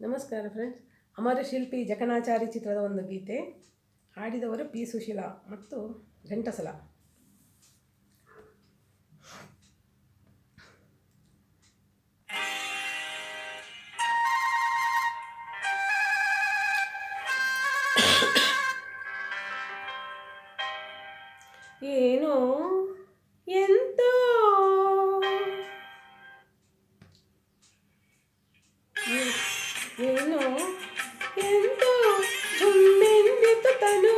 ನಮಸ್ಕಾರ ಫ್ರೆಂಡ್ಸ್ ಅಮರ ಶಿಲ್ಪಿ ಜಕಣಾಚಾರಿ ಚಿತ್ರದ ಒಂದು ಗೀತೆ. ಹಾಡಿದವರು ಪಿ ಸುಶೀಲಾ ಮತ್ತು ಘಂಟಸಲ. ಏನು ಎಂತೋ ಏನೋ ಎಂತೋ ಜುಮ್ಮೆಂದಿತು ತನು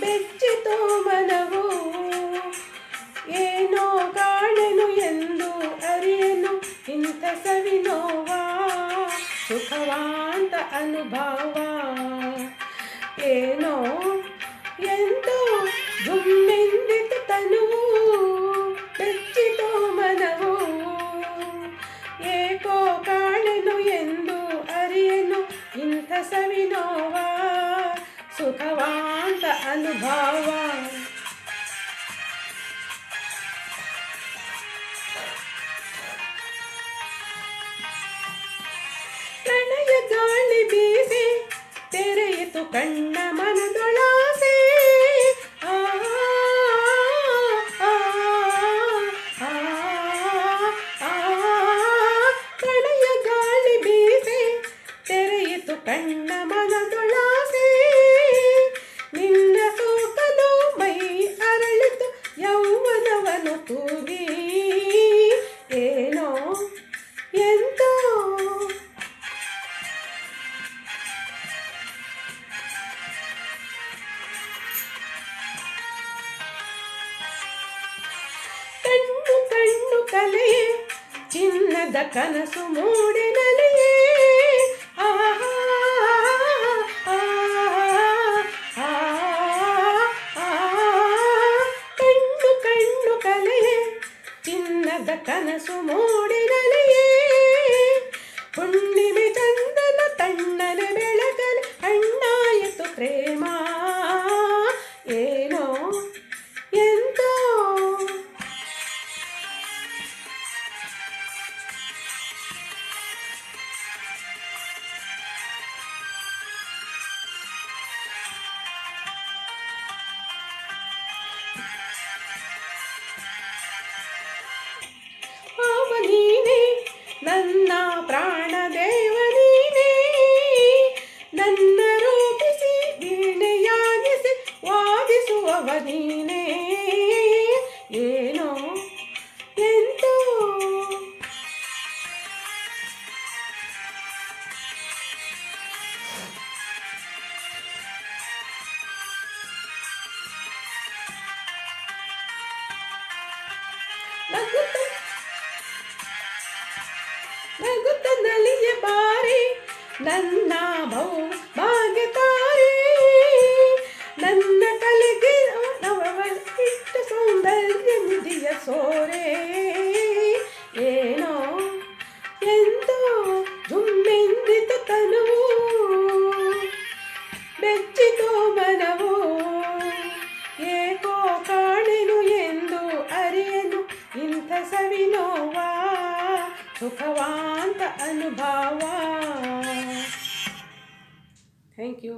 ಬೆಚ್ಚಿತೋ ಮನವು. ಏನೋ ಕಾಣೆನು ಎಂದು ಅರಿಯನು ಇಂಥ ಸವಿನೋವಾ ಸುಖವಾಂತ ಅನುಭವ. ಏನೋ ಎಂತೋ ಜುಮ್ಮೆಂದಿತು ತನುವು. ಸುಖವಾಂತ ಅನುಭವ. ಪ್ರಣಯ ಗಾಳಿ ಬೀಸಿ ತೆರೆಯಿತು ಕಣ್ಣ ಮನದೊಳಾಸೆ ಕಲೆಯೇ ಚಿನ್ನದ ಕನಸು ಮೂಡಿನಲೆಯೇ. ಕಣ್ಣು ಕಣ್ಣು ಚಿನ್ನದ ಕನಸು ಮೂಡಿನಲೆಯೇ ಹುಣ್ಣಿಮೆ ನಲಿಯ ಬಾರಿ ನನ್ನ ಭೌ ಭಾಗ್ಯ ತಾರೆ ನನ್ನ ಕಲೆಗೆ ನವವ ಇಷ್ಟ ಸೌಂದರ್ಯ ನಿಧಿಯ ಸೋರೆ ಏನೋ ಎಂದೋ ಜುಮ್ಮೆಂದಿತು ತನುವು ಬೆಚ್ಚಿತೋ ಮನವು ಸುಖವಾಂತ ಅನುಭವ ಥ್ಯಾಂಕ್ ಯು